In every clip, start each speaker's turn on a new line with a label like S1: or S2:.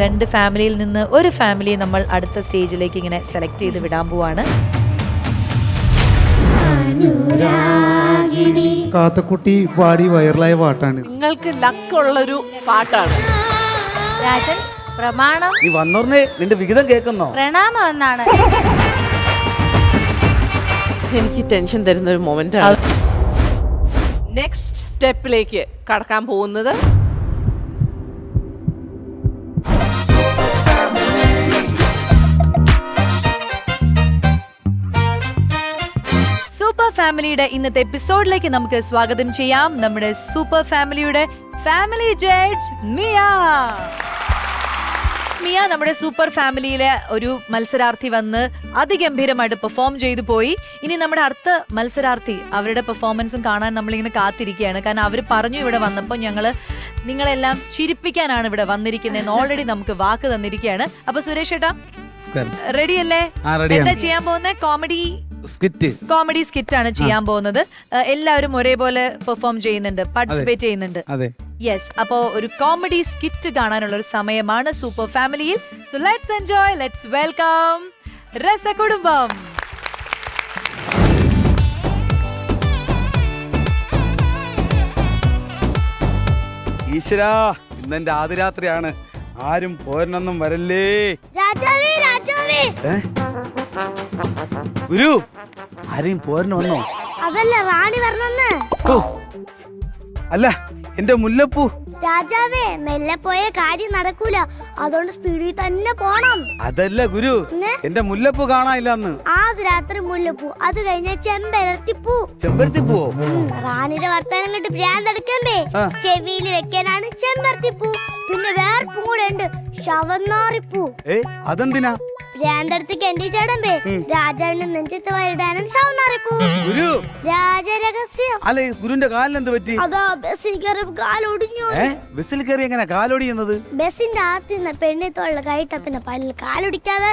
S1: രണ്ട് ഫാമിലിയിൽ നിന്ന് ഒരു ഫാമിലി നമ്മൾ അടുത്ത സ്റ്റേജിലേക്ക് ഇങ്ങനെ സെലക്ട് ചെയ്ത് വിടാൻ പോവാണ്.
S2: കാത്തക്കുട്ടി പാടി വൈറലായ പാട്ടാണ്
S3: നിങ്ങൾക്ക് ലക്ക് ഉള്ളൊരു പാട്ടാണ്.
S4: രാജൻ പ്രമാണം.
S5: നീ വന്നോർന്നേ നിന്റെ വിഹിതം കേൾക്കുന്നോ?
S4: പ്രണാമം എന്നാണ്.
S3: എനിക്ക് ടെൻഷൻ തരുന്ന ഒരു മൊമെന്റ് ആണ്. നെക്സ്റ്റ് സ്റ്റെപ്പിലേക്ക് കടക്കാൻ പോകുന്നത്
S1: ഫാമിലിയുടെ ഇന്നത്തെ എപ്പിസോഡിലേക്ക് നമുക്ക് സ്വാഗതം ചെയ്യാം. നമ്മുടെ സൂപ്പർ ഫാമിലിയുടെ ഫാമിലി ജഡ്ജ് മിയ. മിയ നമ്മുടെ സൂപ്പർ ഫാമിലിയിലെ ഒരു മത്സരാർത്ഥി വന്ന് അതിഗംഭീരമായിട്ട് പെർഫോം ചെയ്തു പോയി. ഇനി നമ്മുടെ അടുത്ത മത്സരാർത്ഥി അവരുടെ പെർഫോമൻസും കാണാൻ നമ്മളിങ്ങനെ കാത്തിരിക്കുകയാണ്. കാരണം അവർ പറഞ്ഞു ഇവിടെ വന്നപ്പോൾ ഞങ്ങൾ നിങ്ങളെല്ലാം ചിരിപ്പിക്കാനാണ് ഇവിടെ വന്നിരിക്കുന്നതെന്ന് ഓൾറെഡി നമുക്ക് വാക്ക് തന്നിരിക്കുകയാണ്. അപ്പൊ സുരേഷ് ഏട്ടാ റെഡി അല്ലേ? എന്താ ചെയ്യാൻ പോകുന്നത് കോമഡി
S5: സ്കിറ്റ്.
S1: കോമഡി സ്കിറ്റ് ആണ് ചെയ്യാൻ പോകുന്നത്. എല്ലാവരും ഒരേപോലെ പെർഫോം ചെയ്യുന്നുണ്ട് പാർട്ടിസിപ്പേറ്റ് ചെയ്യുന്നുണ്ട്.
S5: അതെ.
S1: യെസ് അപ്പോ ഒരു കോമഡി സ്കിറ്റ് കാണാനുള്ള ഒരു സമയമാണ് സൂപ്പർ ഫാമിലിയിൽ. So let's enjoy let's welcome രസ കുടുംബം.
S5: ഈശ്വരാ ഇന്നെന്റെ ആദ്യരാത്രിയാണ്. ആരും പോരനൊന്നും വരല്ലേ?
S4: രാജാവേ രാജാവേ?
S5: ഗുരു ആരെയും പോരന് വന്നോ?
S4: അതല്ല റാണി വരണമെന്ന്.
S5: അല്ല എന്റെ മുല്ലപ്പൂ.
S4: രാജാവേ മെല്ലെ പോയ കാര്യം നടക്കൂല. അതുകൊണ്ട് സ്പീഡിൽ തന്നെ പോണം.
S5: അതല്ല ഗുരു? എന്റെ മുല്ലപ്പൂ കാണാനില്ല അന്ന്
S4: ആദ്യ രാത്രി മുല്ലപ്പൂ. അത് കഴിഞ്ഞ ചെമ്പരത്തിപ്പൂ. ചെമ്പരത്തിപ്പൂ റാണിയുടെ വർത്താനം കണ്ട് ഭ്രാന്തെടുക്കണ്ടേ
S5: ആ.
S4: ചെവിയിൽ വെക്കാനാണ് ചെമ്പരത്തിപ്പൂ. പിന്നെ വേറെ കൂടെ ഉണ്ട് ശവന്നാറിപ്പൂ.
S5: ഏ അതെന്തിനാ?
S4: ഭ്രാന്തെടുത്ത് എന്റെ ചേടമ്പേ രാജാവിന്റെ നെഞ്ചത്ത് വരിടാനാണ് ശവന്നാറിപ്പൂ
S5: ഗുരു.
S4: രാജരഹസ്യം.
S5: അല്ലെ ഈ ഗുരുവിന്റെ കാലിന് എന്ത് പറ്റി?
S4: അതാ ബസ്സിൽ കയറി കാലൊടിഞ്ഞു
S5: ബസ്സിൽ കയറി എങ്ങനെ കാലൊടിയുന്നത്?
S4: ബസ്സിന്റെ അകത്ത് നിന്ന് പെണ്ണി തൊള്ള കൈട്ട പിന്നെ പല്ലിൽ കാലൊടിക്കാതെ.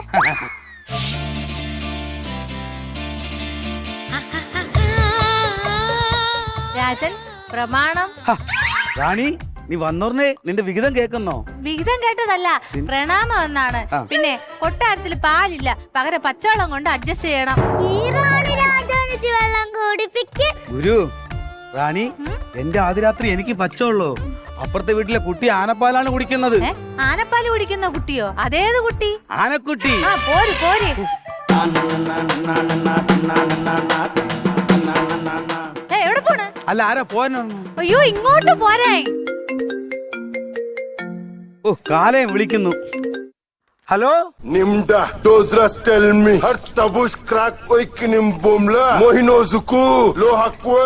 S4: രാജൻ പ്രമാണം.
S5: റാണി. നീ വന്നോർന്നേ നിന്റെ വിഹിതം കേൾക്കുന്നോ?
S4: വിഹിതം കേട്ടതല്ല പ്രണാമം എന്നാണ്. പിന്നെ കൊട്ടാരത്തിൽ പാലില്ല പകരം പച്ചവെള്ളം കൊണ്ട് അഡ്ജസ്റ്റ് ചെയ്യണം.
S5: ഗുരു റാണി എന്റെ ആദ്യരാത്രി എനിക്ക് പച്ചവെള്ളോ? അപ്പുറത്തെ വീട്ടിലെ കുട്ടി ആനപ്പാലാണ് കുടിക്കുന്നത്?
S4: ആനപ്പാൽ കുടിക്കുന്ന കുട്ടിയോ? അതേത് കുട്ടി?
S5: ആനക്കുട്ടി.
S4: ആ പോര് പോര്. ഏ, എവിടെ പോണ്?
S5: അല്ല ആരാ പോനോ
S4: അയ്യോ ഇങ്ങോട്ട് പോരേ.
S5: ഓ കാലയും വിളിക്കുന്നു. ഹലോ?
S6: നിംട dozras tell me tabush crack oikinim bomla. Mohino zuku, lo hakwe.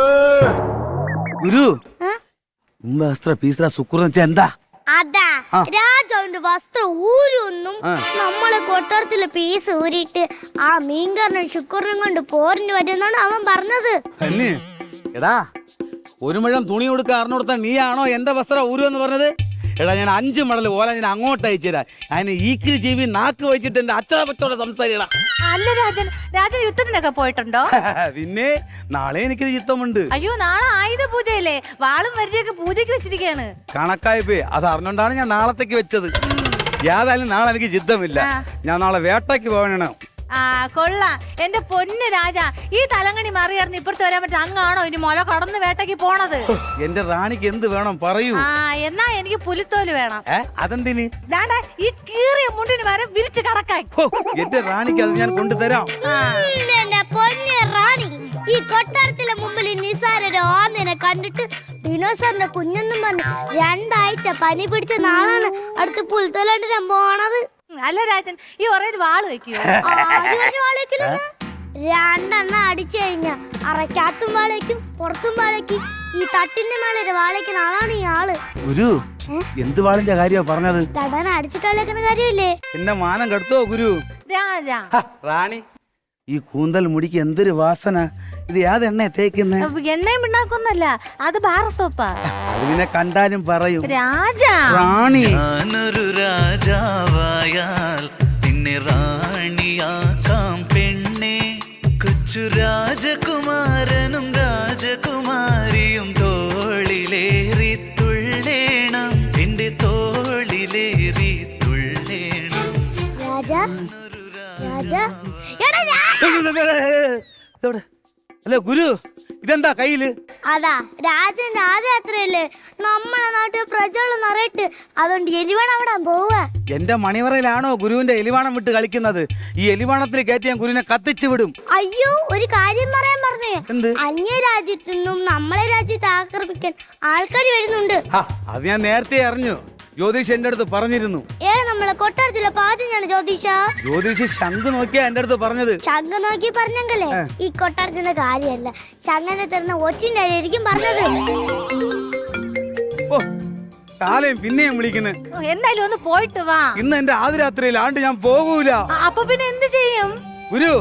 S5: ഗുരു ഉമ്മസ്ത്ര പീസ്ത്ര സുക്കുറെന്ന് വെച്ചാ എന്താ?
S4: അതാ. രാജാവിന്റെ വസ്ത്രം ഊരൊന്നും നമ്മളെ കൊട്ടാരത്തിലെ പീസ് ഊരിയിട്ട് ആ മീൻകാരനും ശുക്രനും കൊണ്ട് പോരിന് വരുന്നാണ് അവൻ പറഞ്ഞത്.
S5: എടാ ഒരു മുഴം തുണി കൊടുക്കാൻ അറിഞ്ഞുകൊടുത്ത നീയാണോ എന്റെ വസ്ത്രം ഊരുവെന്ന് പറഞ്ഞത്? എടാ ഞാൻ അഞ്ച് മടൽ ഓല ഞാൻ അങ്ങോട്ട് അയച്ചുതരാം അതിന് ഈക്കിരി ജീവി നാക്ക് വെച്ചിട്ട് എന്റെ അച്ഛനപ്പത്തോടെ സംസാരിക്കണം
S4: അല്ല രാജൻ. രാജൻ യുദ്ധത്തിനൊക്കെ പോയിട്ടുണ്ടോ?
S5: പിന്നെ നാളെ എനിക്കൊരു യുദ്ധമുണ്ട്.
S4: അയ്യോ നാളെ ആയുധ പൂജയല്ലേ? വാളും വരിചയൊക്കെ പൂജയ്ക്ക് വെച്ചിരിക്കയാണ്.
S5: കണക്കായിപ്പോയി. അത് അറിഞ്ഞോണ്ടാണ് ഞാൻ നാളത്തേക്ക് വെച്ചത്. യാതായാലും നാളെ എനിക്ക് യുദ്ധമില്ല. ഞാൻ നാളെ വേട്ടയ്ക്ക് പോകണം
S4: ആ കൊള്ളാം. എന്റെ പൊന്ന് രാജ ഈ തലങ്ങണി മറിയറിഞ്ഞ് ഇപ്പുറത്ത് വരാൻ പറ്റും. അങ്ങാണോ ഇനി മുല കടന്ന് വേട്ടയ്ക്ക് പോണത്?
S5: എന്റെ റാണിക്ക് എന്ത് വേണം പറയൂ.
S4: ആ എന്നാ എനിക്ക് പുലിത്തോൽ വേണം.
S5: ഏ അതെന്തിന്?
S4: ദാണ്ടെ ഈ കീറിയ മുണ്ടിന് വരെ വിരിച്ചു കടക്കായി
S5: ഹോ, എന്റെ റാണിക്ക് അത് ഞാൻ കൊണ്ടുതരാം.
S4: എന്റെ പൊന്ന് റാണി ഈ കൊട്ടാരത്തിലെ മുമ്പിൽ നിസാരൊരു കണ്ടിട്ട് ഡിനോസറിന്റെ കുഞ്ഞെന്നും പറഞ്ഞു രണ്ടാഴ്ച പനി പിടിച്ച നാളാണ് അടുത്ത് പുൽത്തോലാണ്ട് പോണത്. അല്ല രാജൻ ഈ ഒരേ വാൾ വെക്കുവോ? രണ്ടെണ്ണം അടിച്ചു കഴിഞ്ഞ അറയ്ക്കകത്തും വാളേക്കും പുറത്തും വാളേക്കും ഈ തട്ടിന്റെ മേലെ ഒരു വാളേക്കുന്ന ആളാണ് ഈ ആൾ.
S5: ഗുരു എന്ത് വാളിന്റെ കാര്യമാ പറഞ്ഞത്?
S4: തടന അടിച്ചിട്ടാളേക്കുന്ന കാര്യമില്ലേ?
S5: എന്നെ മാനം കെടുത്തോ ഗുരു?
S4: രാജാ.
S5: റാണി ഈ കൂന്തൽ മുടിക്ക് എന്തൊരു വാസന? ഇത് ഏത് എണ്ണ തേക്കുന്നേ?
S4: എണ്ണയും പിണ്ണാക്കൊന്നല്ല അത് ബാറസോപ്പാ
S5: അത് പിന്നെ കണ്ടാലും പറയും.
S4: രാജാ.
S5: റാണി.
S7: ഞാനൊരു രാജാവായാൽ നിന്നെ റാണിയാക്കാം പെണ്ണെ. കൊച്ചു രാജകുമാരനും രാജകുമാരിയും തോളിലേറി തുള്ളേണം. എന്റെ തോളിലേറി തുള്ളേണം.
S4: രാജാ എടാ രാ-
S5: ഇതോടെ. അല്ല ഗുരു ഇതെന്താ കയ്യിൽ?
S4: അതാ രാജൻ രാജയാത്രയല്ലേ നമ്മളെ നാട്ടിൽ പ്രജകളും നിറയിട്ട് അതുകൊണ്ട് എലിവണ അവിടെ പോവുക.
S5: എന്റെ മണിവറയിലാണോ ഗുരുവിന്റെ എലിവാണം വിട്ട് കളിക്കുന്നത്? ഈ എലിവാണത്തിൽ കയറ്റി ഞാൻ ഗുരുവിനെ കത്തിച്ചു വിടും.
S4: അയ്യോ ഒരു കാര്യം പറയാൻ പറഞ്ഞേ.
S5: എന്ത്?
S4: അന്യ രാജ്യത്തു നിന്നും നമ്മളെ രാജ്യത്ത് ആക്രമിക്കാൻ ആൾക്കാർ വരുന്നുണ്ട്.
S5: ആ, അത് ഞാൻ നേരത്തെ അറിഞ്ഞു. ജ്യോതിഷ് എന്റെ അടുത്ത് പറഞ്ഞിരുന്നു.
S4: ഏ നമ്മളെ കൊട്ടാരത്തിലെ പാതിഞ്ഞാണ് ജ്യോതിഷ.
S5: ജ്യോതിഷ് ശംഖ് നോക്കിയാ എന്റെ അടുത്ത് പറഞ്ഞത്.
S4: ശംഖ് നോക്കി പറഞ്ഞെങ്കിലേ ഈ കൊട്ടാരത്തിന്റെ കാര്യമല്ല. ശംഖനെ തരുന്ന ഒച്ചിന്റെ ആയിരിക്കും പറഞ്ഞത്.
S5: ഓ കാലയും പിന്നെയും വിളിക്കുന്നു.
S8: എന്തായാലും ഒന്ന് പോയിട്ട് വാ.
S5: ഇന്ന് എന്റെ ആദ്യരാത്രിയിൽ ആണ്ട് ഞാൻ പോകൂല.
S8: അപ്പൊ പിന്നെ എന്ത് ചെയ്യും?
S5: ഗുരു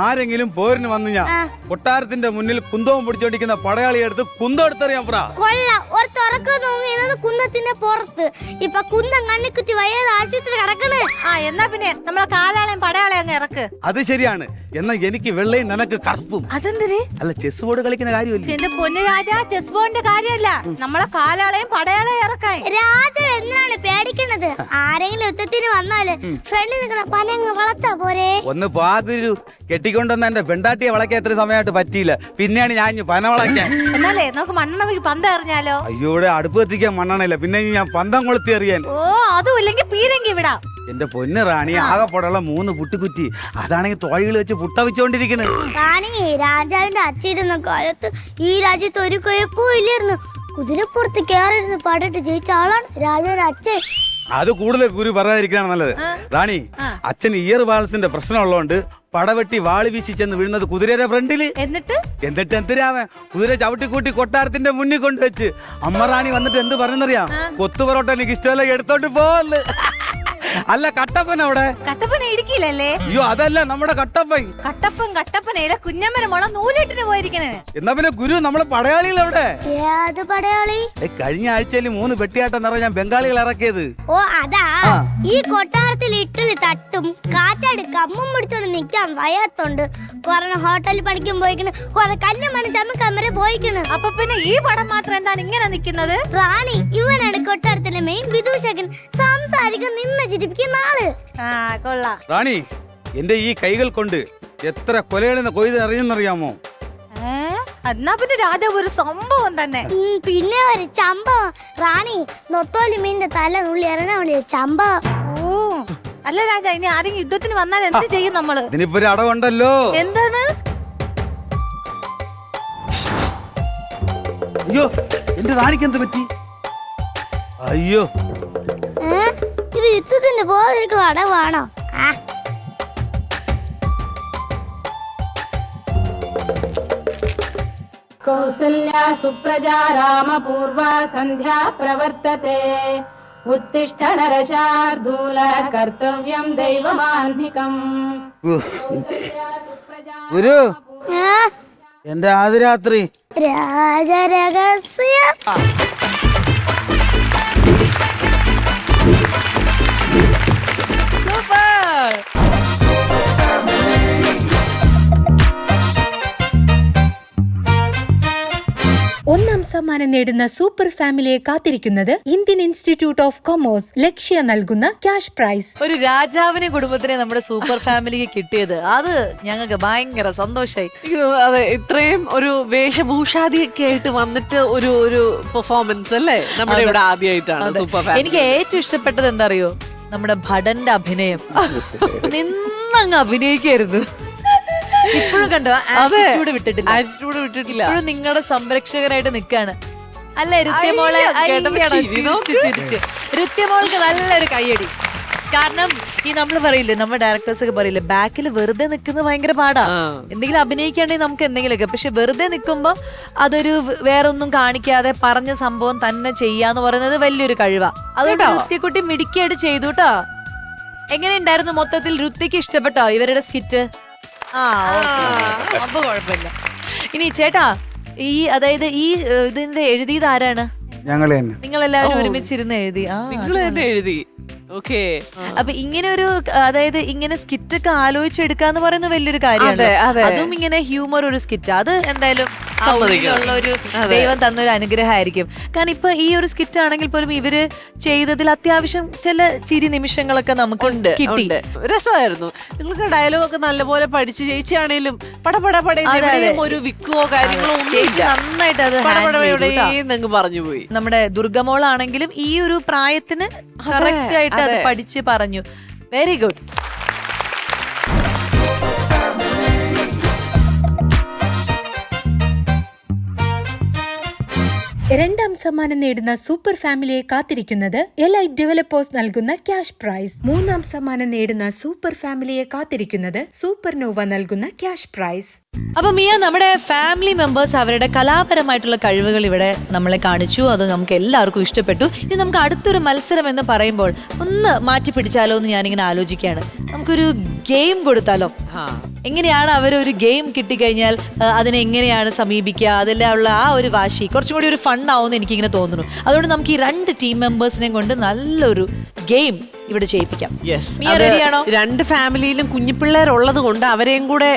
S5: ആരെങ്കിലും പോരിന് വന്നു ഞാൻ കൊട്ടാരത്തിന്റെ മുന്നിൽ കുന്തവും പിടിച്ചോണ്ടിരിക്കുന്ന പടയാളി എടുത്ത് കുന്തം എടുത്തറിയാൻ പറ.
S4: കൊള്ള. ഒരു തുറക്കം തോന്നിയത് കുന്നത്തിന്റെ പുറത്ത്. ഇപ്പൊ കുന്തം കണ്ണിക്കുത്തി വയ്യാതെ ആശുപത്രി കിടക്കണ്.
S8: ആ എന്നാ പിന്നെ നമ്മളെ കാലാളയും പടയാളയും അങ്ങ് ഇറക്ക്.
S5: അത് ശരിയാണ്. എന്നാ എനിക്ക് വെള്ളയും നിനക്ക് കറുപ്പും.
S8: അതെന്തിന്?
S5: അല്ല ചെസ് ബോർഡ് കളിക്കുന്ന കാര്യമില്ല?
S8: എന്റെ പൊന്നു രാജ ചെസ് ബോർഡിന്റെ കാര്യമല്ല. നമ്മളെ കാലാളയും പടയാളയും ഇറക്കാൻ.
S4: രാജ എന്തിനാണ് പേടിക്കണത്? ആരെങ്കിലും യുദ്ധത്തിന് വന്നാൽ ഫ്രണ്ടിൽ നിൽക്കണ പനങ്ങ് വളർത്താ പോരെ?
S5: ഒന്ന് പാകുരു കെട്ടിക്കൊണ്ടുവന്ന എന്റെ പെണ്ടാട്ടിയെ വളയ്ക്കാൻ എത്ര സമയമായിട്ട് പറ്റിയില്ല. പിന്നെയാണ് ഞാൻ പന വളയ്ക്കാൻ.
S8: എന്നാലേ നമുക്ക് മണ്ണെണ്ണ പന്ത എറിഞ്ഞാലോ?
S5: അയ്യോ അടുപ്പ് കത്തിക്കാൻ മണ്ണെണ്ണയില്ല. പിന്നെ ഇനി ഞാൻ പന്തം കൊളുത്തി എറിയാൻ.
S8: ഓ അതും ഇല്ലെങ്കിൽ പീരങ്കി വിടാം.
S5: എന്റെ പൊന്ന് റാണി ആകെപ്പോടുള്ള മൂന്ന് പുട്ടുകുറ്റി. അതാണെങ്കിൽ തോഴികൾ വെച്ച് പുട്ട വെച്ചോണ്ടിരിക്കുന്നത്
S4: റാണി രാജാവിന്റെ അച്ഛയിരുന്ന കാലത്ത് ഈ രാജ്യത്ത് ഒരു കുഴപ്പവും ഇല്ലായിരുന്നു. കുതിരപ്പുറത്ത് കയറിയിരുന്ന് പാടിട്ട് ജയിച്ച ആളാണ് രാജാവിന്റെ അച്ഛൻ.
S5: അത് കൂടുതൽ ഗുരു പറയാതിരിക്കാണ് നല്ലത്. റാണി അച്ഛൻ ഇയർ ബാലൻസിന്റെ പ്രശ്നമുള്ളതുകൊണ്ട് പടവെട്ടി വാളി വീശി ചെന്ന് വീഴുന്നത് കുതിരയുടെ ഫ്രണ്ടിൽ.
S8: എന്നിട്ട്?
S5: എന്നിട്ട് എന്തിനാവൻ? കുതിര ചവിട്ടിക്കൂട്ടി കൊട്ടാരത്തിന്റെ മുന്നിൽ കൊണ്ടുവച്ച്. അമ്മ റാണി വന്നിട്ട് എന്ത് പറഞ്ഞറിയാം കൊത്തു പൊറോട്ട എനിക്ക് ഇഷ്ടമല്ല എടുത്തോണ്ട് പോവല്ലേ അല്ല കട്ടപ്പൻ അവിടെ?
S8: കട്ടപ്പന ഇടുക്കിയില്ലല്ലേ
S5: അയ്യോ അതല്ല നമ്മുടെ കട്ടപ്പൻ.
S8: കട്ടപ്പൻ കട്ടപ്പനയിലെ കുഞ്ഞമ്മന മോളെ നൂലിട്ടിന് പോയിരിക്കണേ
S5: എന്നാ പിന്നെ ഗുരു നമ്മളെ പടയാളികൾ എവിടെ?
S4: ഏത് പടയാളി.
S5: കഴിഞ്ഞ ആഴ്ചയിൽ മൂന്ന് പെട്ടിയാട്ടം നിറ ഞാൻ ബംഗാളികൾ ഇറക്കിയത്.
S4: ഓ അതാ. ഈ കൊട്ടാരത്തിൽ ഇട്ടൽ തട്ടും കാറ്റാടി കമ്മും പിടിച്ചോണ്ട് നിക്കാൻ വയ്യാത്തോണ്ട് കൊറേ ഹോട്ടലിൽ പണിക്കും പോയിക്കണ്. കൊറേ കല്ല് മണി ചമ്മക്കാൻ വരെ പോയിക്കണ്.
S8: അപ്പൊ പിന്നെ ഈ പടം മാത്രം എന്താണ് ഇങ്ങനെ നിക്കുന്നത്?
S4: റാണി ഇവനാണ് കൊട്ടാരത്തിന്റെ മെയിൻ വിദൂഷകൻ. സംസാരിക്കാൻ നിന്ന് ചിരിപ്പിക്കുന്ന ആൾ
S8: ആ കൊള്ളാം.
S5: റാണി എന്റെ ഈ കൈകൾ കൊണ്ട് എത്ര കൊലകളെന്ന് കൊയ്ത് അറിയുന്നറിയാമോ?
S8: ഏ? എന്നാ പിന്നെ രാജ ഒരു സംഭവം തന്നെ.
S4: ഉം, പിന്നെ ഒരു ചമ്പം റാണി നൊത്തോലി മീനിന്റെ തല നുള്ളി ഇറങ്ങാൻ വിളി ചമ്പം
S8: ഓ അല്ല രാജ ഇനി ആരെങ്കിലും യുദ്ധത്തിന് വന്നാൽ എന്ത് ചെയ്യും നമ്മൾ?
S5: ഇതിനിപ്പോ ഒരു അടവുണ്ടല്ലോ
S8: എന്താണ്?
S5: അയ്യോ എന്റെ റാണിക്ക് എന്ത് പറ്റി? അയ്യോ?
S4: യുദ്ധത്തിന് പോകാതിരിക്ക് അടവാണോ
S9: കൗസല്യാ സുപ്രജാ രാമപൂർവ സന്ധ്യാ പ്രവർത്തത്തെ. ഉത്തിഷ്ഠ നരശാർദൂല കർത്തവ്യം ദൈവമാന്തികം.
S5: ഗുരു. എന്റെ ആദ്യരാത്രി.
S4: രാജരഹസ്യം.
S10: ഒന്നാം സമ്മാനം നേടുന്ന സൂപ്പർ ഫാമിലിയെ കാത്തിരിക്കുന്നത് Indian Institute of Commerce Lakshya നൽകുന്ന ക്യാഷ് പ്രൈസ്.
S1: ഒരു രാജാവിനെ കുടുംബത്തിനെ നമ്മുടെ സൂപ്പർ ഫാമിലിക്ക് കിട്ടിയത്. അത് ഞങ്ങൾക്ക് ഭയങ്കര
S3: സന്തോഷമായി അതെ ഇത്രയും ഒരു വേഷഭൂഷാദിയൊക്കെ ആയിട്ട് വന്നിട്ട് ഒരു ഒരു പെർഫോമൻസ് അല്ലേ? നമ്മുടെ ഇവിടെ ആദ്യമായിട്ടാണ്. Super family.
S1: എനിക്ക് ഏറ്റവും ഇഷ്ടപ്പെട്ടത് എന്താ അറിയോ? നമ്മുടെ ഭടന്റെ അഭിനയം. നിന്നങ്ങ് അഭിനയിക്കായിരുന്നു. ഇപ്പോഴും കണ്ടോ? ആറ്റിറ്റ്യൂഡ് വിട്ടിട്ടില്ല.
S3: ആറ്റിറ്റ്യൂഡ് വിട്ടിട്ടില്ല.
S1: ഇപ്പോഴും നിങ്ങളുടെ സംരക്ഷകനായിട്ട് നിൽക്കുകയാണ് അല്ല രുത്യമോളെ ചിരിച്ച് രുത്യമോൾക്ക് നല്ലൊരു കയ്യടി. കാരണം ഈ നമ്മൾ പറയില്ലേ നമ്മുടെ ഡയറക്ടേഴ്സ് ഒക്കെ പറയില്ലേ ബാക്കിൽ വെറുതെ നിൽക്കുന്നത് ഭയങ്കര പാടാ. എന്തെങ്കിലും അഭിനയിക്കാണ്ടെങ്കിൽ നമുക്ക് എന്തെങ്കിലുമൊക്കെ. പക്ഷെ വെറുതെ നിൽക്കുമ്പോൾ അതൊരു വേറൊന്നും കാണിക്കാതെ പറഞ്ഞ സംഭവം തന്നെ ചെയ്യാന്ന് പറയുന്നത് വലിയൊരു കഴിവാ. അതുകൊണ്ട് രുത്യക്കുട്ടി മിടിക്കായിട്ട് ചെയ്തു കേട്ടോ. എങ്ങനെയുണ്ടായിരുന്നു മൊത്തത്തിൽ രുത്തിക്ക് ഇഷ്ടപ്പെട്ടോ ഇവരുടെ സ്കിറ്റ് ആ. അപ്പൊ കുഴപ്പമില്ല. ഇനി ചേട്ടാ ഈ അതായത് ഈ ഇതിന്റെ എഴുതിയത് ആരാണ്?
S5: ഞങ്ങൾ തന്നെ.
S1: നിങ്ങൾ എല്ലാവരും. ഒരുമിച്ചിരുന്ന് എഴുതി. ആ
S3: നിങ്ങൾ തന്നെ എഴുതി. ഓക്കെ.
S1: അപ്പൊ ഇങ്ങനെ ഒരു അതായത് ഇങ്ങനെ സ്കിറ്റ് ഒക്കെ ആലോചിച്ചെടുക്കാന്ന് പറയുന്ന വലിയൊരു കാര്യമാണ്.
S3: അതെ,
S1: ഇങ്ങനെ ഹ്യൂമർ ഒരു സ്കിറ്റ്. അത് എന്തായാലും ഒരു. ദൈവം തന്നൊരു അനുഗ്രഹമായിരിക്കും. കാരണം ഇപ്പൊ ഈ ഒരു സ്കിറ്റ് ആണെങ്കിൽ പോലും ഇവർ ചെയ്തതിൽ അത്യാവശ്യം ചില ചിരി നിമിഷങ്ങളൊക്കെ നമുക്ക്
S3: ഉണ്ട്
S1: കിട്ടി.
S3: രസമായിരുന്നു. നിങ്ങൾക്ക് ഡയലോഗ് ഒക്കെ നല്ലപോലെ പഠിച്ചു ചേച്ചിയാണേലും പടപട പടയുന്ന
S1: അതെ, അതെ.
S3: ഒരു വിക്കുവോ കാര്യങ്ങളോ
S1: നന്നായിട്ട് അത്
S3: പറഞ്ഞു പോയി
S1: നമ്മുടെ ദുർഗമോളാണെങ്കിലും ഈ ഒരു പ്രായത്തിന് കറക്റ്റ് ആയിട്ട് അത്
S3: അതെ.
S1: പഠിച്ച് പറഞ്ഞു. വെരി ഗുഡ്
S10: രണ്ടാം സമ്മാനം നേടുന്ന സൂപ്പർ ഫാമിലിയെ കാത്തിരിക്കുന്നത് എലൈറ്റ് ഡെവലപ്പേഴ്സ് നൽകുന്ന ക്യാഷ് പ്രൈസ്. മൂന്നാം സമ്മാനം നേടുന്ന സൂപ്പർ ഫാമിലിയെ കാത്തിരിക്കുന്നത് സൂപ്പർ നോവ നൽകുന്ന ക്യാഷ് പ്രൈസ്.
S1: അപ്പൊ മിയ നമ്മുടെ ഫാമിലി മെമ്പേഴ്സ് അവരുടെ കലാപരമായിട്ടുള്ള കഴിവുകൾ ഇവിടെ നമ്മളെ കാണിച്ചു. അത് നമുക്ക് എല്ലാവർക്കും ഇഷ്ടപ്പെട്ടു. ഇനി നമുക്ക് അടുത്തൊരു മത്സരം എന്ന് പറയുമ്പോൾ ഒന്ന് മാറ്റി പിടിച്ചാലോ എന്ന് ഞാനിങ്ങനെ ആലോചിക്കുകയാണ്. നമുക്കൊരു ഗെയിം കൊടുത്താലോ? എങ്ങനെയാണ് അവർ ഒരു ഗെയിം കിട്ടിക്കഴിഞ്ഞാൽ അതിനെ എങ്ങനെയാണ് സമീപിക്കുക? അതെല്ലാം ഉള്ള ആ ഒരു വാശി കുറച്ചും കൂടി ഒരു ഫൺ എന്ന് എനിക്കിങ്ങനെ തോന്നുന്നു. അതുകൊണ്ട് നമുക്ക് ഈ രണ്ട് ടീം മെമ്പേഴ്സിനെയും കൊണ്ട് നല്ലൊരു ഗെയിം ഇവിടെ ചെയ്യിപ്പിക്കാം.
S3: രണ്ട് ഫാമിലിയിലും കുഞ്ഞിപ്പിള്ളേരുള്ളത് കൊണ്ട് അവരെയും കൂടെ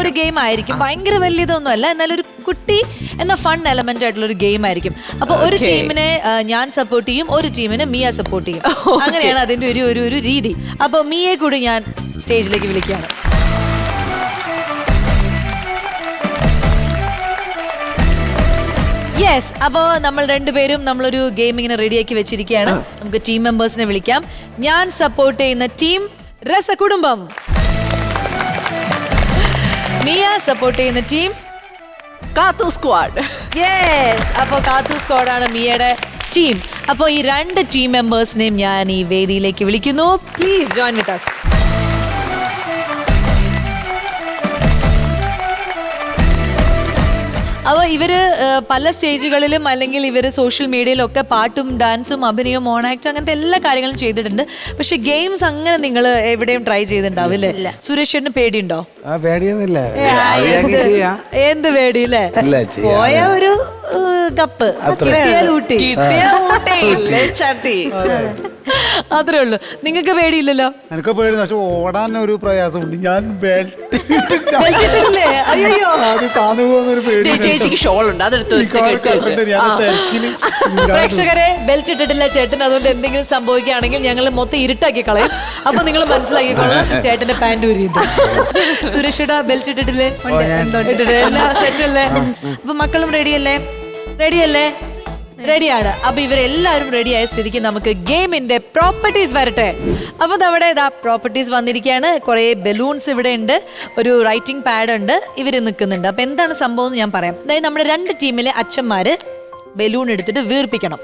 S3: ഒരു
S1: ഗെയിം ആയിരിക്കും. ഭയങ്കര വലിയതൊന്നും അല്ല എന്നാൽ ഒരു കുട്ടി എന്ന ഫൺ എലമെന്റ് ആയിട്ടുള്ള ഒരു ഗെയിം ആയിരിക്കും. അപ്പൊ ഒരു ടീമിനെ ഞാൻ സപ്പോർട്ട് ചെയ്യും. ഒരു ടീമിനെ മിയ സപ്പോർട്ട് ചെയ്യും. അങ്ങനെയാണ് അതിന്റെ ഒരു ഒരു ഒരു രീതി. അപ്പൊ മിയെ കൂടി ഞാൻ സ്റ്റേജിലേക്ക് വിളിക്കുകയാണ്. യെസ് അപ്പോ നമ്മൾ രണ്ടുപേരും നമ്മളൊരു ഗെയിം ഇങ്ങനെ റെഡിയാക്കി വെച്ചിരിക്കുകയാണ്. നമുക്ക് ടീം മെമ്പേഴ്സിനെ വിളിക്കാം. ഞാൻ സപ്പോർട്ട് ചെയ്യുന്ന ടീം രസകുടുംബം മിയ സപ്പോർട്ട് ചെയ്യുന്ന ടീം
S3: കാത്തു സ്ക്വാഡ്
S1: യെസ് അപ്പോൾ കാത്തു സ്ക്വാഡാണ് മിയയുടെ ടീം അപ്പോൾ ഈ രണ്ട് ടീം മെമ്പേഴ്സിനെയും ഞാൻ ഈ വേദിയിലേക്ക് വിളിക്കുന്നു. പ്ലീസ് ജോയിൻ വിത്ത് അസ് അപ്പോൾ ഇവർ പല സ്റ്റേജുകളിലും അല്ലെങ്കിൽ ഇവർ സോഷ്യൽ മീഡിയയിലൊക്കെ പാട്ടും ഡാൻസും അഭിനയവും മോൺ ആക്ടും അങ്ങനത്തെ എല്ലാ കാര്യങ്ങളും ചെയ്തിട്ടുണ്ട്. പക്ഷെ ഗെയിംസ് അങ്ങനെ നിങ്ങൾ എവിടെയും ട്രൈ ചെയ്തിട്ടുണ്ടാവില്ലേ സുരേഷിന് പേടിയുണ്ടോ?
S5: ആ പേടിയൊന്നുമില്ല.
S1: എന്ത് പേടിയില്ലേ
S5: ചെയ്യാം.
S1: പോയ ഒരു കപ്പ്. കിട്ടിയാൽ ഊട്ടി.
S3: ചട്ടി
S1: അത്രേ ഉള്ളൂ. നിങ്ങൾക്ക് പേടിയില്ലല്ലോ?
S2: എനിക്ക് പേടി പക്ഷെ ഓടാൻ ഒരു പ്രയാസമുണ്ട്. ഞാൻ ബെൽറ്റ്
S1: വലിച്ചിട്ടില്ലേ? അയ്യയ്യോ.
S2: അത് താന്നു പോകുന്നൊരു പേടി
S3: ചേച്ചിക്ക് ഷോൾ ഉണ്ട്. അതെടുത്ത്
S2: ഈ കാൽ കണ്ടിട്ട് ഞാൻ
S3: ആ.
S2: തിരക്കിൽ
S1: പ്രേക്ഷകരെ ബെൽറ്റ് ഇട്ടിട്ടില്ല ചേട്ടൻ. അതുകൊണ്ട് എന്തെങ്കിലും സംഭവിക്കുകയാണെങ്കിൽ ഞങ്ങൾ മൊത്തം ഇരുട്ടാക്കി കളയും. അപ്പൊ നിങ്ങൾ മനസ്സിലാക്കിക്കോളാം. ചേട്ടന്റെ പാന്റ് ഊരിയത്. സുരക്ഷയുടെ ബെൽറ്റ് ഇട്ടിട്ടില്ലേ? ഇട്ടിട്ട്. എല്ലാം സെറ്റ് അല്ലേ? അപ്പൊ മക്കളും റെഡിയല്ലേ റെഡിയല്ലേ റെഡിയാണ്. അപ്പൊ ഇവരെല്ലാവരും റെഡിയായ സ്ഥിതിക്ക് നമുക്ക് ഗെയിമിന്റെ പ്രോപ്പർട്ടീസ് വരട്ടെ. അപ്പൊ അവിടെ ഇതാ പ്രോപ്പർട്ടീസ് വന്നിരിക്കുകയാണ് കുറെ ബലൂൺസ് ഇവിടെ ഉണ്ട്. ഒരു റൈറ്റിംഗ് പാഡ് ഉണ്ട്. ഇവർ നിൽക്കുന്നുണ്ട്. അപ്പൊ എന്താണ് സംഭവം എന്ന് ഞാൻ പറയാം. അതായത് നമ്മുടെ രണ്ട് ടീമിലെ അച്ഛന്മാര് ബലൂൺ എടുത്തിട്ട് വീർപ്പിക്കണം.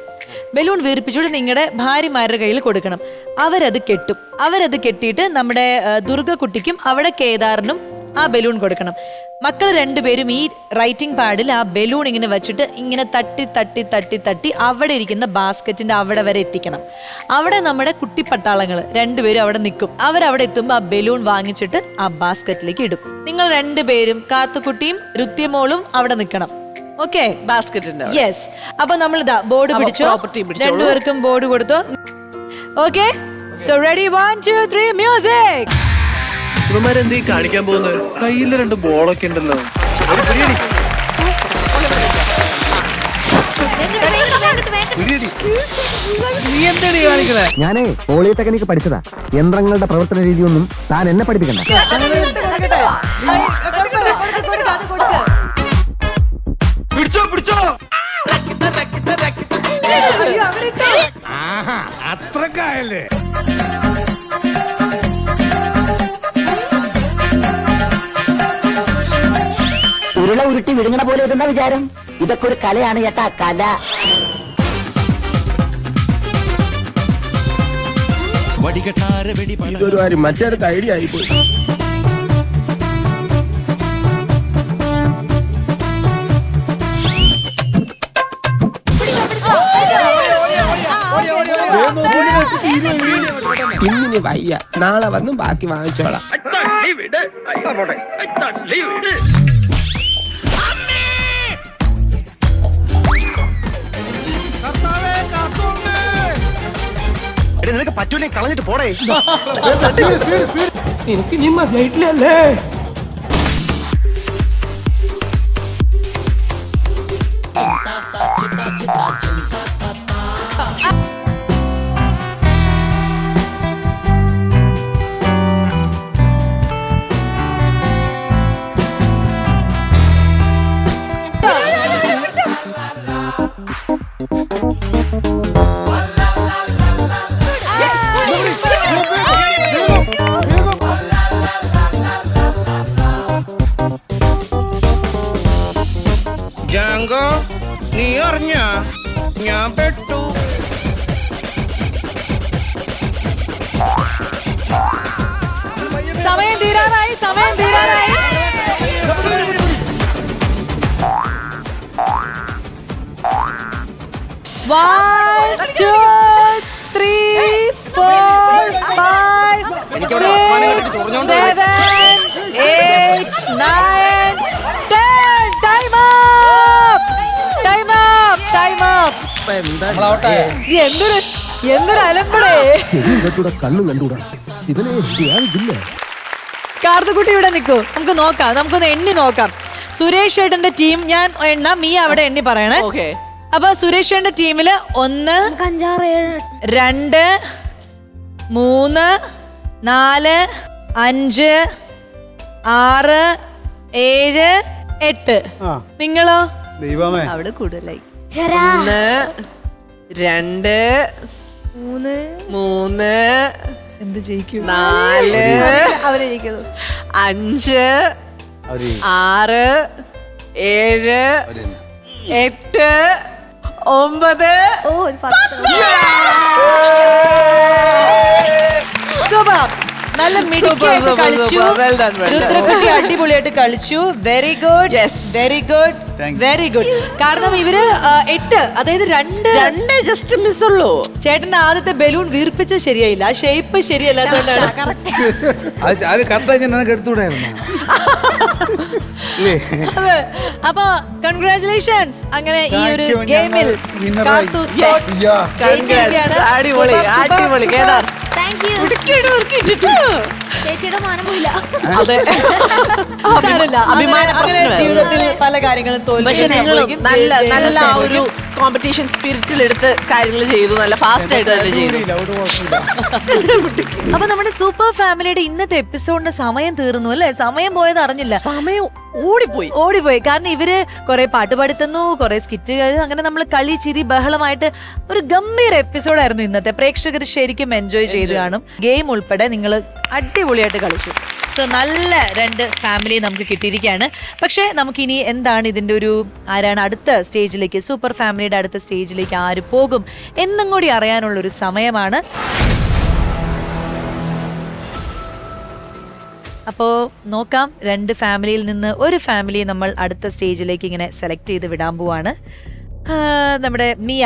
S1: ബലൂൺ വീർപ്പിച്ചുകൊണ്ട് നിങ്ങളുടെ ഭാര്യമാരുടെ കയ്യിൽ കൊടുക്കണം. അവരത് കെട്ടും. അവരത് കെട്ടിയിട്ട് നമ്മുടെ ദുർഗക്കുട്ടിക്കും അവിടെ കേദാറിനും ആ ബലൂൺ കൊടുക്കണം. മക്കൾ രണ്ടുപേരും ഈ റൈറ്റിംഗ് പാഡിൽ ആ ബലൂൺ ഇങ്ങനെ വെച്ചിട്ട് ഇങ്ങനെ തട്ടി തട്ടി തട്ടി തട്ടി അവിടെ ഇരിക്കുന്ന ബാസ്ക്കറ്റിന്റെ അവിടെ വരെ എത്തിക്കണം. അവിടെ നമ്മുടെ കുട്ടിപ്പട്ടാളങ്ങൾ രണ്ടുപേരും അവിടെ നിൽക്കും. അവരവിടെ എത്തുമ്പോൾ ആ ബലൂൺ വാങ്ങിച്ചിട്ട് ആ ബാസ്ക്കറ്റിലേക്ക് ഇടും. നിങ്ങൾ രണ്ടുപേരും കാത്തുക്കുട്ടിയും രുത്യമോളും അവിടെ നിൽക്കണം. ഓക്കെ?
S3: ബാസ്ക്കറ്റിന്റെ
S1: യെസ് അപ്പൊ നമ്മൾ ഇതാ ബോർഡ് പിടിച്ചു. രണ്ടുപേർക്കും ബോർഡ് കൊടുത്തു. Okay so ready one two three music
S11: ഇവന്മാരെന്തീ കാണിക്കാൻ പോകുന്നത് കയ്യിൽ രണ്ട് ബോളൊക്കെ ഉണ്ടല്ലോ.
S12: ഞാനേ പോളിടെക്നിക്ക് പഠിച്ചതാ. യന്ത്രങ്ങളുടെ പ്രവർത്തന രീതിയൊന്നും താൻ എന്നെ പഠിപ്പിക്കണ്ട.
S11: പിടിച്ചോ പിടിച്ചോ.
S12: ഉരുള ഉരുട്ടി വിഴുങ്ങണ പോലെ ഇതെന്താ വിചാരം? ഇതൊക്കെ ഒരു കലയാണ് ചേട്ടാ കല.
S11: ഇതൊരു കാര്യം മറ്റേടത്ത് ഐഡിയ ആയിപ്പോയി. ഇന്നിനി വയ്യ. നാളെ വന്നും ബാക്കി വാങ്ങിച്ചോളാം.
S12: നിനക്ക് പറ്റൂലേ കളഞ്ഞിട്ട് പോടേ.
S11: എനിക്ക് ഇനി മതിയായിട്ടില്ലല്ലേ?
S1: ഇത് എന്തൊരു എന്തൊരു അലമ്പടേ.
S12: കണ്ണും കണ്ടൂടാ. ശിവനെ ധ്യാനിക്കില്ല
S1: കാർത്തുകുട്ടി ഇവിടെ നിൽക്കൂ. നമുക്ക് നോക്കാം. നമുക്കൊന്ന് എണ്ണി നോക്കാം. സുരേഷ് ഏട്ടന്റെ ടീം ഞാൻ എണ്ണ മീ അവിടെ എണ്ണി പറയണേ. അപ്പൊ സുരേഷ് ഏട്ടന്റെ ടീമിൽ ഒന്ന് രണ്ട് മൂന്ന് നാല് അഞ്ച് ആറ് ഏഴ് എട്ട്. നിങ്ങളോ?
S2: ദൈവമേ.
S8: അവിടെ കൂടുതലായി.
S3: ഒന്ന് രണ്ട്
S8: മൂന്ന്.
S3: മൂന്ന്
S1: എന്ത് ജയിക്കും?
S3: നാല്
S8: അവരിയ്ക്കുന്നു
S3: അഞ്ച്
S2: അവർ
S3: ആറ് ഏഴ് എട്ട് ഒമ്പത്
S8: ഓ
S1: സൂപ്പർ നല്ല മിടുക്കിയായിട്ട് കളിച്ചു. രുദ്രക്കുട്ടി അടിപൊളിയായിട്ട് കളിച്ചു. Very good. Very good very good കാരണം ഇവർ എട്ട് അതായത് രണ്ട്
S3: രണ്ട് ജസ്റ്റ് മിസ് ഉള്ളൂ.
S1: ചേട്ടന്റെ ആദ്യത്തെ ബലൂൺ വീർപ്പിച്ച ശരിയായില്ല. ആ ഷേപ്പ് ശരിയല്ലാത്തതുകൊണ്ടാണ്. അപ്പൊ കൺഗ്രാചുലേഷൻസ് അങ്ങനെ ഈ ഒരു ഗെയിമിൽ
S3: അടിപൊളി അടിപൊളി. കേദാർ.
S4: ചേച്ചിയുടെ മാനം പോയില്ല
S3: അതെ
S1: സാരമില്ല.
S3: അഭിമാന
S1: അങ്ങനെ- അങ്ങനെ
S3: പ്രശ്നമായിരുന്നു.
S1: ജീവിതത്തിൽ പല കാര്യങ്ങളും തോൽവി
S3: പക്ഷെ നിങ്ങൾ
S1: സംഭവിക്കും,
S3: നല്ല നല്ല ആ ഒരു. കോമ്പറ്റീഷൻ സ്പിരിറ്റിൽ എടുത്ത് കാര്യങ്ങൾ ചെയ്തു. നല്ല ഫാസ്റ്റ് ആയിട്ട് തന്നെ ചെയ്തു.
S1: അപ്പൊ നമ്മുടെ സൂപ്പർ ഫാമിലിയുടെ ഇന്നത്തെ എപ്പിസോഡിന്റെ സമയം തീർന്നു അല്ലെ? സമയം പോയത് അറിഞ്ഞില്ല.
S3: സമയം ഓടിപ്പോയി.
S1: ഓടിപ്പോയി. കാരണം ഇവർ കുറെ പാട്ട് പാടുത്തുന്നു കുറെ സ്കിറ്റുകൾ അങ്ങനെ നമ്മൾ കളി ചിരി ബഹളമായിട്ട് ഒരു ഗംഭീര എപ്പിസോഡായിരുന്നു ഇന്നത്തെ. പ്രേക്ഷകർ ശരിക്കും എൻജോയ് ചെയ്ത് കാണും. ഗെയിം ഉൾപ്പെടെ നിങ്ങൾ അടിപൊളിയായിട്ട് കളിച്ചു. സോ നല്ല രണ്ട് ഫാമിലി നമുക്ക് കിട്ടിയിരിക്കുകയാണ്. പക്ഷേ നമുക്കിനി എന്താണ് ഇതിന്റെ ഒരു ആരാണ് അടുത്ത സ്റ്റേജിലേക്ക് സൂപ്പർ ഫാമിലിയുടെ അടുത്ത സ്റ്റേജിലേക്ക് ആര് പോകും എന്നും കൂടി അറിയാനുള്ളൊരു സമയമാണ്. അപ്പോൾ നോക്കാം. രണ്ട് ഫാമിലിയിൽ നിന്ന് ഒരു ഫാമിലി നമ്മൾ അടുത്ത സ്റ്റേജിലേക്ക് ഇങ്ങനെ സെലക്ട് ചെയ്ത് വിടാൻ പോവാണ്. നമ്മുടെ മിയ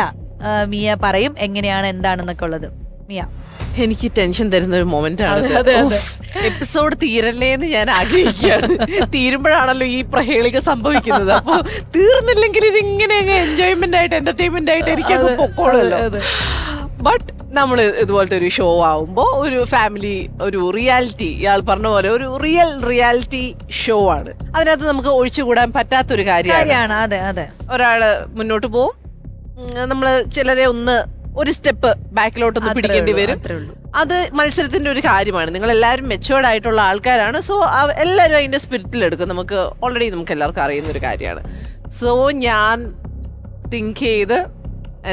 S1: മിയ പറയും എങ്ങനെയാണ് എന്താണെന്നൊക്കെ ഉള്ളത്. മിയ.
S3: എനിക്ക് ടെൻഷൻ തരുന്ന ഒരു മൊമെന്റ് ആണ് എപ്പിസോഡ് തീരല്ലേ എന്ന് ഞാൻ ആഗ്രഹിക്കുകയാണ്. തീരുമ്പോഴാണല്ലോ ഈ പ്രഹേളിക സംഭവിക്കുന്നത്. അപ്പൊ തീർന്നില്ലെങ്കിൽ ഇത് ഇങ്ങനെ എൻജോയ്മെന്റ് ആയിട്ട് എന്റർടൈൻമെന്റ് ആയിട്ട് എനിക്ക് പൊക്കോളല്ലോ ബട്ട് നമ്മൾ ഇതുപോലത്തെ ഒരു ഷോ ആവുമ്പോൾ ഒരു ഫാമിലി ഒരു റിയാലിറ്റി ഇയാൾ പറഞ്ഞ പോലെ ഒരു റിയൽ റിയാലിറ്റി ഷോ ആണ്. അതിനകത്ത് നമുക്ക് ഒഴിച്ചുകൂടാൻ പറ്റാത്തൊരു കാര്യമാണ്.
S1: അതെ അതെ.
S3: ഒരാൾ മുന്നോട്ട് പോവും. നമ്മൾ നമ്മൾ ചിലരെ ഒന്ന് ഒരു സ്റ്റെപ്പ് ബാക്കിലോട്ട് ഒന്ന് പിടിക്കേണ്ടി വരും. അത് മത്സരത്തിന്റെ ഒരു കാര്യമാണ്. നിങ്ങൾ എല്ലാവരും മെച്ചുവേർഡ് ആയിട്ടുള്ള ആൾക്കാരാണ്. സോ എല്ലാവരും അതിന്റെ സ്പിരിറ്റിൽ എടുക്കും. നമുക്ക് ഓൾറെഡി നമുക്ക് എല്ലാവർക്കും അറിയുന്ന ഒരു കാര്യമാണ്. സോ ഞാൻ തിങ്ക് ചെയ്ത്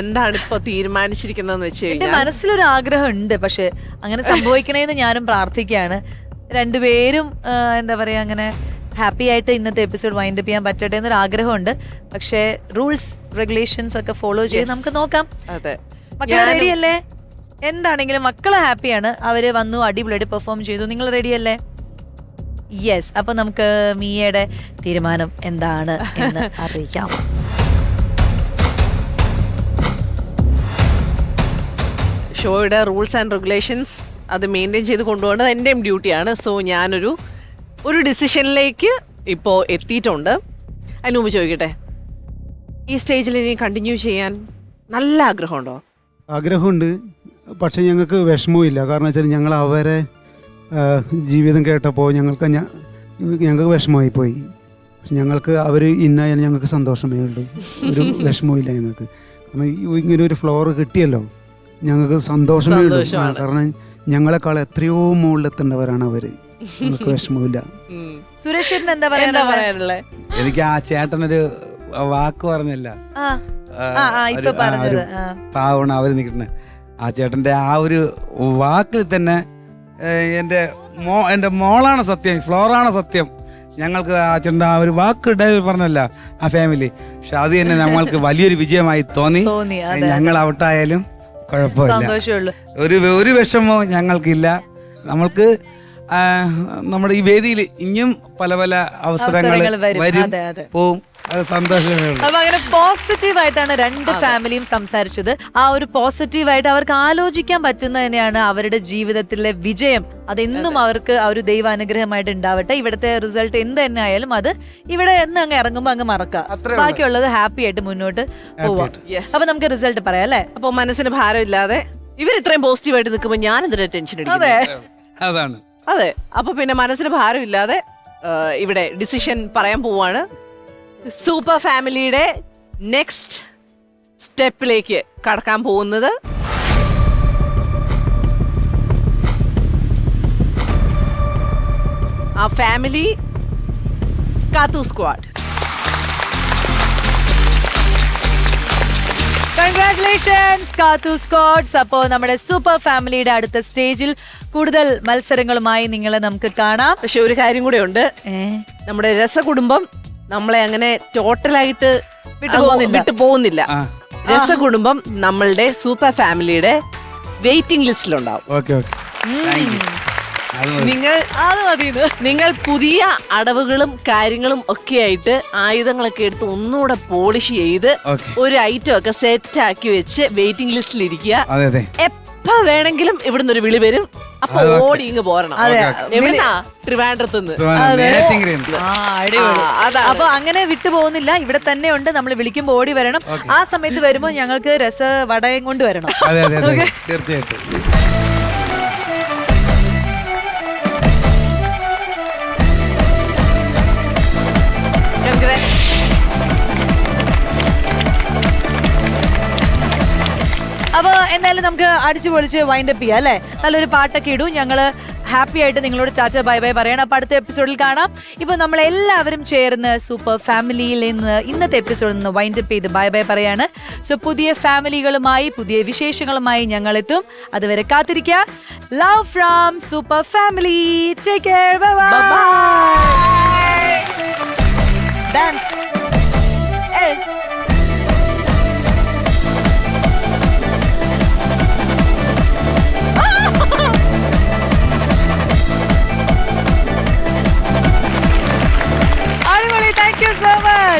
S3: എന്താണ് ഇപ്പൊ തീരുമാനിച്ചിരിക്കുന്നതെന്ന് വെച്ച്
S1: എന്റെ
S3: കഴിഞ്ഞാൽ
S1: മനസ്സിലൊരു ആഗ്രഹം ഉണ്ട് പക്ഷെ അങ്ങനെ സംഭവിക്കണേന്ന് ഞാനും പ്രാർത്ഥിക്കുകയാണ്. രണ്ടുപേരും എന്താ പറയാ അങ്ങനെ ഹാപ്പി ആയിട്ട് ഇന്നത്തെ എപ്പിസോഡ് വൈൻഡ് അപ്പ് ചെയ്യാൻ പറ്റട്ടെ എന്നൊരു ആഗ്രഹമുണ്ട്. പക്ഷേ റൂൾസ് റെഗുലേഷൻസ് ഒക്കെ ഫോളോ ചെയ്ത് നമുക്ക് നോക്കാം.
S3: അതെ.
S1: മക്കളെ റെഡിയല്ലേ എന്താണെങ്കിലും മക്കളെ ഹാപ്പിയാണ്. അവർ വന്നു അടിപൊളിയായിട്ട് പെർഫോം ചെയ്തു. നിങ്ങൾ റെഡിയല്ലേ യെസ് അപ്പൊ നമുക്ക് മിയയുടെ തീരുമാനം എന്താണ് എന്ന് അറിയിക്കാം.
S3: ഷോയുടെ റൂൾസ് ആൻഡ് റെഗുലേഷൻസ് അത് മെയിന്റെയിൻ ചെയ്ത് കൊണ്ടുപോകേണ്ടത് എന്റെയും ഡ്യൂട്ടിയാണ്. സോ ഞാനൊരു ഒരു ഡിസിഷനിലേക്ക് ഇപ്പോൾ എത്തിയിട്ടുണ്ട്. അതിന് മുമ്പ് ചോദിക്കട്ടെ? ഈ സ്റ്റേജിൽ ഇനി കണ്ടിന്യൂ ചെയ്യാൻ നല്ല ആഗ്രഹമുണ്ടോ?
S2: ആഗ്രഹമുണ്ട്. പക്ഷേ ഞങ്ങൾക്ക് വിഷമവും ഇല്ല കാരണം വെച്ചാൽ ഞങ്ങൾ അവരെ ജീവിതം കേട്ടപ്പോൾ ഞങ്ങൾക്ക് ഞങ്ങൾക്ക് വിഷമമായി പോയി പക്ഷെ ഞങ്ങൾക്ക് അവർ ഇന്നായാലും ഞങ്ങൾക്ക് സന്തോഷമേ ഉള്ളൂ. ഒരു വിഷമവും ഇല്ല ഞങ്ങൾക്ക്. കാരണം ഇങ്ങനെ ഒരു ഫ്ലോർ കിട്ടിയല്ലോ ഞങ്ങൾക്ക് സന്തോഷമേ ഉള്ളൂ. കാരണം ഞങ്ങളെക്കാൾ എത്രയോ മുകളിലെത്തേണ്ടവരാണ് അവർ ഞങ്ങൾക്ക് വിഷമമില്ല
S1: സുരേഷ് ചേട്ടൻ എന്താ
S3: എന്താ
S5: എനിക്ക് ആ ചേട്ടനൊരു വാക്ക് പറഞ്ഞില്ല. പാവണ അവർ നിൽക്കുന്നത്. ആ ചേട്ടന്റെ ആ ഒരു വാക്കിൽ തന്നെ എന്റെ എന്റെ മോ എന്റെ മോളാണ് സത്യം ഫ്ലോറാണ് സത്യം. ഞങ്ങൾക്ക് ആ ചേട്ടന്റെ ആ ഒരു വാക്ക് പറഞ്ഞല്ല ആ ഫാമിലി പക്ഷെ അത് തന്നെ ഞങ്ങൾക്ക് വലിയൊരു വിജയമായി തോന്നി. ഞങ്ങൾ ഔട്ടായാലും കുഴപ്പമില്ല. ഒരു ഒരു വിഷമോ ഞങ്ങൾക്കില്ല. നമ്മൾക്ക് നമ്മുടെ ഈ വേദിയിൽ ഇനിയും പല പല അവസരങ്ങൾ
S1: വരും.
S5: പോവും. സന്തോഷമേ ഉള്ളൂ.
S1: അപ്പൊ അങ്ങനെ പോസിറ്റീവ് ആയിട്ടാണ് രണ്ട് ഫാമിലിയും സംസാരിച്ചത്. ആ ഒരു പോസിറ്റീവ് ആയിട്ട് അവർക്ക് ആലോചിക്കാൻ പറ്റുന്ന തന്നെയാണ് അവരുടെ ജീവിതത്തിലെ വിജയം. അതെന്നും അവർക്ക് ആ ഒരു ദൈവാനുഗ്രഹമായിട്ട് ഉണ്ടാവട്ടെ. ഇവിടുത്തെ റിസൾട്ട് എന്ത് തന്നെ ആയാലും അത് ഇവിടെ എന്ന് അങ്ങ് ഇറങ്ങുമ്പോൾ അങ്ങ് മറക്കാം. ബാക്കിയുള്ളത് ഹാപ്പി ആയിട്ട് മുന്നോട്ട് പോവാം. അപ്പൊ നമുക്ക് റിസൾട്ട് പറയാം അല്ലേ?
S3: അപ്പൊ മനസ്സിന് ഭാരമില്ലാതെ ഇവർ ഇത്രയും പോസിറ്റീവ് ആയിട്ട് നിൽക്കുമ്പോൾ ഞാൻ എന്തിനാ ടെൻഷൻ
S1: അതെ
S5: അതാണ്.
S3: അതെ. അപ്പൊ പിന്നെ മനസ്സിന് ഭാരമില്ലാതെ ഇവിടെ ഡിസിഷൻ പറയാൻ പോവാണ്. സൂപ്പർ ഫാമിലിയുടെ നെക്സ്റ്റ് സ്റ്റെപ്പിലേക്ക് കടക്കാൻ പോകുന്നത്. ആ ഫാമിലി കാത്തു സ്ക്വാഡ്
S1: കൺഗ്രാറ്റുലേഷൻസ് കാത്തു സ്കോട്ട്സ് അപ്പോ നമ്മുടെ സൂപ്പർ ഫാമിലിയുടെ അടുത്ത സ്റ്റേജിൽ കൂടുതൽ മത്സരങ്ങളുമായി നിങ്ങളെ നമുക്ക് കാണാം.
S3: പക്ഷെ ഒരു കാര്യം കൂടെ ഉണ്ട്. നമ്മുടെ രസകുടുംബം നമ്മളെ അങ്ങനെ ടോട്ടലായിട്ട്
S1: വിട്ടു പോകുന്നില്ല.
S3: രസകുടുംബം നമ്മളുടെ സൂപ്പർ ഫാമിലിയുടെ വെയിറ്റിംഗ് ലിസ്റ്റിലുണ്ടാവും
S5: ഉണ്ടാവും ഓക്കെ താങ്ക് യു അത്
S3: നിങ്ങൾ
S1: അത് മതി
S3: നിങ്ങൾ പുതിയ അടവുകളും കാര്യങ്ങളും ഒക്കെ ആയിട്ട് ആയുധങ്ങളൊക്കെ എടുത്ത് ഒന്നുകൂടെ പോളിഷ് ചെയ്ത് ഒരു ഐറ്റം ഒക്കെ സെറ്റ് ആക്കി വെച്ച് വെയിറ്റിംഗ് ലിസ്റ്റിൽ ഇരിക്കുക
S5: അതെ അതെ.
S3: എപ്പ വേണമെങ്കിലും ഇവിടുന്ന് ഒരു വിളി വരും. അപ്പൊ ഓടി ഇങ്ങ് പോരണം.
S1: അതെ.
S3: എവിടുന്നാ?
S5: നേരത്തെങ്കിലും
S1: ആ, അടിപൊളി.
S3: ആ, അതാണ്.
S1: അപ്പൊ അങ്ങനെ വിട്ടുപോകുന്നില്ല ഇവിടെ തന്നെ ഉണ്ട്. നമ്മൾ വിളിക്കുമ്പോൾ ഓടി വരണം. ആ സമയത്ത് വരുമ്പോ ഞങ്ങൾക്ക് രസ വടയം കൊണ്ട് വരണം.
S5: അതെ അതെ അതെ. തീർച്ചയായിട്ടും.
S1: അപ്പൊ എന്തായാലും നമുക്ക് അടിച്ചു പൊളിച്ച് വൈൻഡപ്പ് ചെയ്യാം അല്ലെ? നല്ലൊരു പാട്ടൊക്കെ ഇടും. ഞങ്ങൾ ഹാപ്പി ആയിട്ട് നിങ്ങളോട് ചാച്ച ബൈ ബൈ പറയണം. അപ്പൊ അടുത്ത എപ്പിസോഡിൽ കാണാം. ഇപ്പൊ നമ്മൾ എല്ലാവരും ചേർന്ന് സൂപ്പർ ഫാമിലിയിൽ നിന്ന് ഇന്നത്തെ എപ്പിസോഡിൽ നിന്ന് വൈൻഡപ്പ് ചെയ്ത് ബൈ ബൈ പറയാണ്. സോ പുതിയ ഫാമിലികളുമായി പുതിയ വിശേഷങ്ങളുമായി ഞങ്ങൾ എത്തും അതുവരെ കാത്തിരിക്കുക. Love from super family take care bye bye dance Thank you so much.